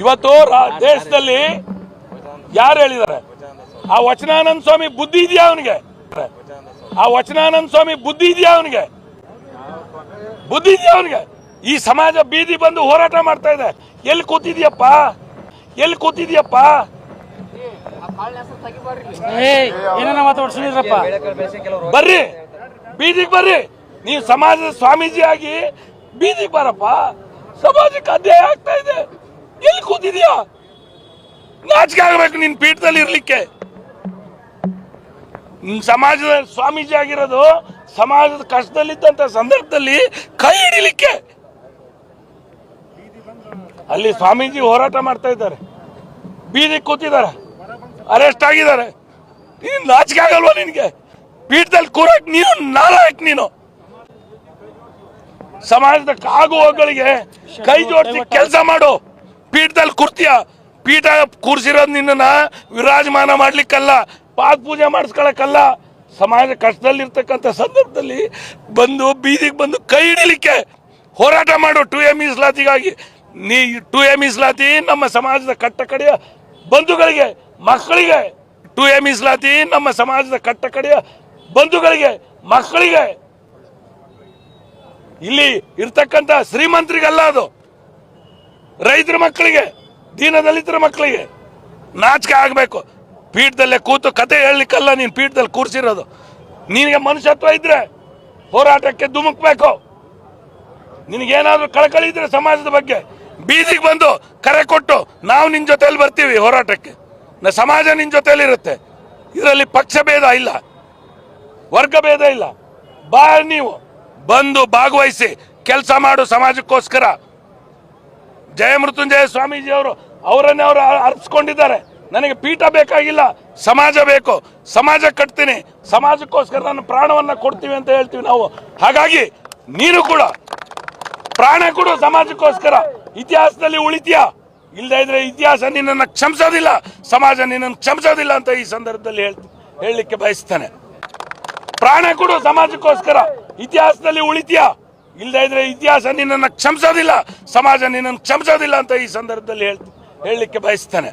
ಇವತ್ತು ದೇಶದಲ್ಲಿ ಯಾರು ಹೇಳಿದ್ದಾರೆ? ಆ ವಚನಾನಂದ ಸ್ವಾಮಿ ಬುದ್ಧಿ ಇದೆಯಾ ಅವನಿಗೆ? ಆ ವಚನಾನಂದ ಸ್ವಾಮಿ ಬುದ್ಧಿ ಇದೆಯಾ ಅವನಿಗೆ? ಬುದ್ಧಿ ಇದೆಯಾ ಅವನಿಗೆ? ಈ ಸಮಾಜ ಬೀದಿ ಬಂದು ಹೋರಾಟ ಮಾಡ್ತಾ ಇದೆ. ಎಲ್ಲಿ ಕೂತಿದ್ಯಪ್ಪ? ಎಲ್ಲಿ ಕೂತಿದ್ಯಪ್ಪ? ಬರ್ರಿ ಬೀದಿಗ್ ಬರ್ರಿ. ನೀವು ಸಮಾಜದ ಸ್ವಾಮೀಜಿ ಆಗಿ ಬೀದಿಗೆ ಬರಪ್ಪ. ಸಮಾಜಕ್ಕೆ ಅಧ್ಯಾಯ ಆಗ್ತಾ ಕೂತಿದ್ಯಾ ನಾಚಿಕೆ ಆಗ್ಬೇಕು ನಿನ್ ಪೀಠದಲ್ಲಿ ಇರ್ಲಿಕ್ಕೆ. ಸಮಾಜದ ಸ್ವಾಮೀಜಿ ಆಗಿರೋದು ಸಮಾಜದ ಕಷ್ಟದಲ್ಲಿದ್ದಂತ ಸಂದರ್ಭದಲ್ಲಿ ಕೈ ಹಿಡಿಲಿಕ್ಕೆ. ಅಲ್ಲಿ ಸ್ವಾಮೀಜಿ ಹೋರಾಟ ಮಾಡ್ತಾ ಇದ್ದಾರೆ. ಬೀದಿ ಕೂತಿದ್ದಾರೆ. ಅರೆಸ್ಟ್ ಆಗಿದ್ದಾರೆ. ನೀನ್ ನಾಚಿಕೆ ಆಗಲ್ವಾ ನಿನ್ಗೆ? ಪೀಠದಲ್ಲಿ ಕೂರಕ್ ನೀನು ನಾಲಾಯಕ್ ನೀನು. ಸಮಾಜದ ಕಾಗುವಗಳಿಗೆ ಕೈ ಜೋಡಿಸಿ ಕೆಲಸ ಮಾಡು. ಪೀಠದಲ್ಲಿ ಕೂರ್ತೀಯ? ಪೀಠ ಕೂರಿಸಿರೋದು ನಿನ್ನನ್ನು ವಿರಾಜಮಾನ ಮಾಡ್ಲಿಕ್ಕಲ್ಲ, ಪಾದ ಪೂಜೆ ಮಾಡಿಸ್ಕೊಳಕ್ಕಲ್ಲ. ಸಮಾಜ ಕಷ್ಟದಲ್ಲಿರ್ತಕ್ಕಂಥ ಸಂದರ್ಭದಲ್ಲಿ ಬಂದು, ಬೀದಿಗೆ ಬಂದು ಕೈ ಹಿಡಿಲಿಕ್ಕೆ ಹೋರಾಟ ಮಾಡು ಟು ಎ ಮೀಸಲಾತಿಗಾಗಿ ನೀ ಟು ಎ ಮೀಸಲಾತಿ ನಮ್ಮ ಸಮಾಜದ ಕಟ್ಟ ಕಡೆಯ ಬಂಧುಗಳಿಗೆ, ಮಕ್ಕಳಿಗೆ. ಟು ಎ ಮೀಸಲಾತಿ ನಮ್ಮ ಸಮಾಜದ ಕಟ್ಟ ಕಡೆಯ ಬಂಧುಗಳಿಗೆ, ಮಕ್ಕಳಿಗೆ. ಇಲ್ಲಿ ಇರ್ತಕ್ಕಂಥ ಶ್ರೀಮಂತರಿಗಲ್ಲ ಅದು. ರೈತರ ಮಕ್ಕಳಿಗೆ, ದೀನದಲಿತರ ಮಕ್ಕಳಿಗೆ ನಾಚಿಕೆ ಆಗಬೇಕು. ಪೀಠದಲ್ಲೇ ಕೂತು ಕತೆ ಹೇಳಲಿಕ್ಕಲ್ಲ ನೀನು ಪೀಠದಲ್ಲಿ ಕೂರಿಸಿರೋದು. ನಿನಗೆ ಮನುಷ್ಯತ್ವ ಇದ್ರೆ ಹೋರಾಟಕ್ಕೆ ಧುಮುಕ್ಬೇಕು. ನಿನಗೇನಾದರೂ ಕಳಕಳಿ ಇದ್ರೆ ಸಮಾಜದ ಬಗ್ಗೆ ಬೀದಿಗೆ ಬಂದು ಕರೆ ಕೊಟ್ಟು ನಾವು ನಿನ್ನ ಜೊತೆಯಲ್ಲಿ ಬರ್ತೀವಿ ಹೋರಾಟಕ್ಕೆ. ನ- ಸಮಾಜ ನಿನ್ನ ಜೊತೆಲಿ ಇರುತ್ತೆ ಇದರಲ್ಲಿ ಪಕ್ಷ ಭೇದ ಇಲ್ಲ. ವರ್ಗ ಭೇದ ಇಲ್ಲ. ಬಾ ನೀವು ಬಂದು ಭಾಗವಹಿಸಿ, ಕೆಲಸ ಮಾಡು ಸಮಾಜಕ್ಕೋಸ್ಕರ. ಜಯಮೃತ್ಯುಂಜಯ ಸ್ವಾಮೀಜಿ ಅವರು ಅವರನ್ನೇ ಅವರು ಅರ್ಪಿಸ್ಕೊಂಡಿದ್ದಾರೆ. ನನಗೆ ಪೀಠ ಬೇಕಾಗಿಲ್ಲ, ಸಮಾಜ ಬೇಕು, ಸಮಾಜ ಕಟ್ತೀನಿ, ಸಮಾಜಕ್ಕೋಸ್ಕರ ನಾನು ಪ್ರಾಣವನ್ನು ಕೊಡ್ತೀವಿ ಅಂತ ಹೇಳ್ತೀವಿ ನಾವು. ಹಾಗಾಗಿ ನೀನು ಕೂಡ ಪ್ರಾಣ ಕೊಡು, ಸಮಾಜಕ್ಕೋಸ್ಕರ. ಇತಿಹಾಸದಲ್ಲಿ ಉಳಿತೀಯ. ಇಲ್ಲದೆ ಇದ್ರೆ ಇತಿಹಾಸ ನಿನ್ನನ್ನು ಕ್ಷಮಿಸೋದಿಲ್ಲ, ಸಮಾಜ ನಿನ್ನನ್ನು ಕ್ಷಮಿಸೋದಿಲ್ಲ ಅಂತ ಈ ಸಂದರ್ಭದಲ್ಲಿ ಹೇಳ್ ಹೇಳಲಿಕ್ಕೆ ಬಯಸ್ತಾನೆ. ಪ್ರಾಣ ಕೊಡು, ಸಮಾಜಕ್ಕೋಸ್ಕರ. ಇತಿಹಾಸದಲ್ಲಿ ಉಳಿತೀಯ. ಇಲ್ಲದೆ ಇದ್ರೆ ಇತಿಹಾಸ ನಿನ್ನನ್ನು ಕ್ಷಮಿಸೋದಿಲ್ಲ ಸಮಾಜ ನಿನ್ನನ್ನು ಕ್ಷಮಿಸೋದಿಲ್ಲ ಅಂತ ಈ ಸಂದರ್ಭದಲ್ಲಿ ಹೇಳ್ ಹೇಳಲಿಕ್ಕೆ ಬಯಸ್ತಾನೆ.